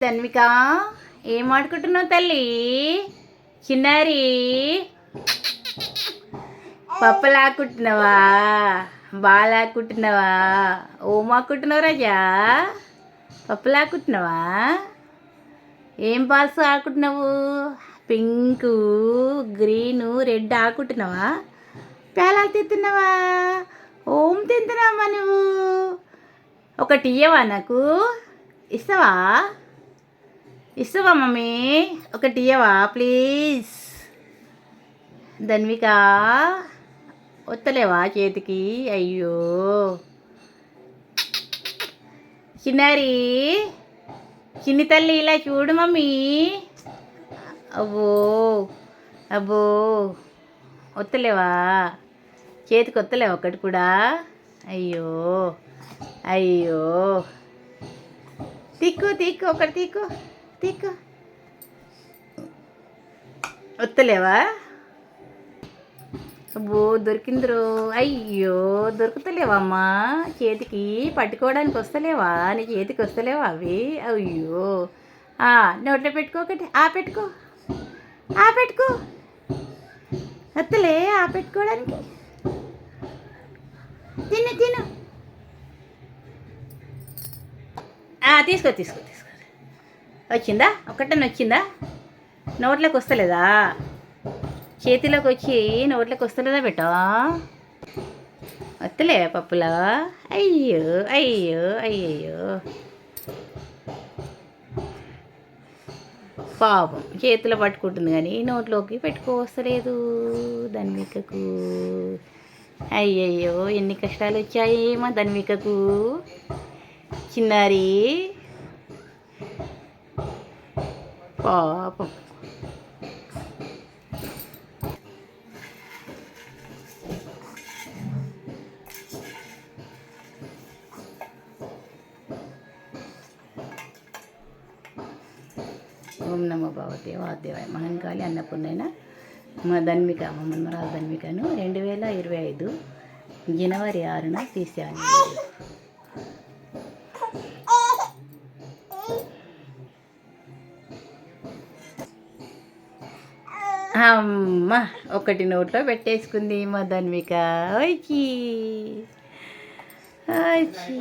ధన్విక ఏం ఆడుకుంటున్నావు తల్లి? చిన్నారి. పప్పలాక్కుంటున్నావా బాలాక్కుంటున్నావా ఓమాక్కుంటున్నావు రాజా? పప్పలాక్కుంటున్నావా ఏం పాల్స్ ఆకుంటున్నావు పింకు గ్రీను రెడ్ ఆకుంటున్నావా పేలాలు తింటున్నావా ఓం తింటున్నావా నువ్వు? ఒకటి ఇయ్యవా నాకు? ఇస్తావా? ఇస్తావా మమ్మీ? ఒకటి ఇయ్యవా ప్లీజ్ ధన్విక వత్తలేవా చేతికి? అయ్యో. చిన్నారి చిన్ని తల్లి ఇలా చూడు మమ్మీ. అబ్బో అబ్బో. వత్తలేవా చేతికి వత్తలేవా ఒకటి కూడా? అయ్యో అయ్యో. తిక్కు తిక్కు ఒకటి తిక్కు తీకు వత్తలేవా? అబ్బో దొరికిందిరో. అయ్యో దొరుకుతలేవమ్మా. చేతికి పట్టుకోవడానికి వస్తలేవా? నీ చేతికి వస్తలేవా అవి? అయ్యో. నోట్లో పెట్టుకో ఒకటి. ఆ పెట్టుకో. ఆ పెట్టుకో. వత్తలే ఆ పెట్టుకోవడానికి. తిను తిను. తీసుకో తీసుకో తీసుకో. వచ్చిందా? ఒకటని వచ్చిందా? నోట్లోకి వస్తలేదా? చేతిలోకి వచ్చి నోట్లోకి వస్తలేదా బిడ్డ? వస్తలే పప్పులో? అయ్యో అయ్యో అయ్యయ్యో. పాపం చేతిలో పట్టుకుంటుంది కానీ నోట్లోకి పెట్టుకోవస్తలేదు ధన్వికకు. అయ్యయ్యో ఎన్ని కష్టాలు వచ్చాయి మా ధన్వికకు. చిన్నారి పాపం ఓం నమో భగవతే వాద్యవాయ మహంకాళి అన్నపూర్ణైన మా ధన్విక మా మన్మరాలు ధన్వికను రెండు వేల ఇరవై ఐదు జనవరి ఆరున తీసాను అమ్మ ఒకటి నోట్లో పెట్టేసుకుంది మా ధన్విక. వచ్చి వచ్చి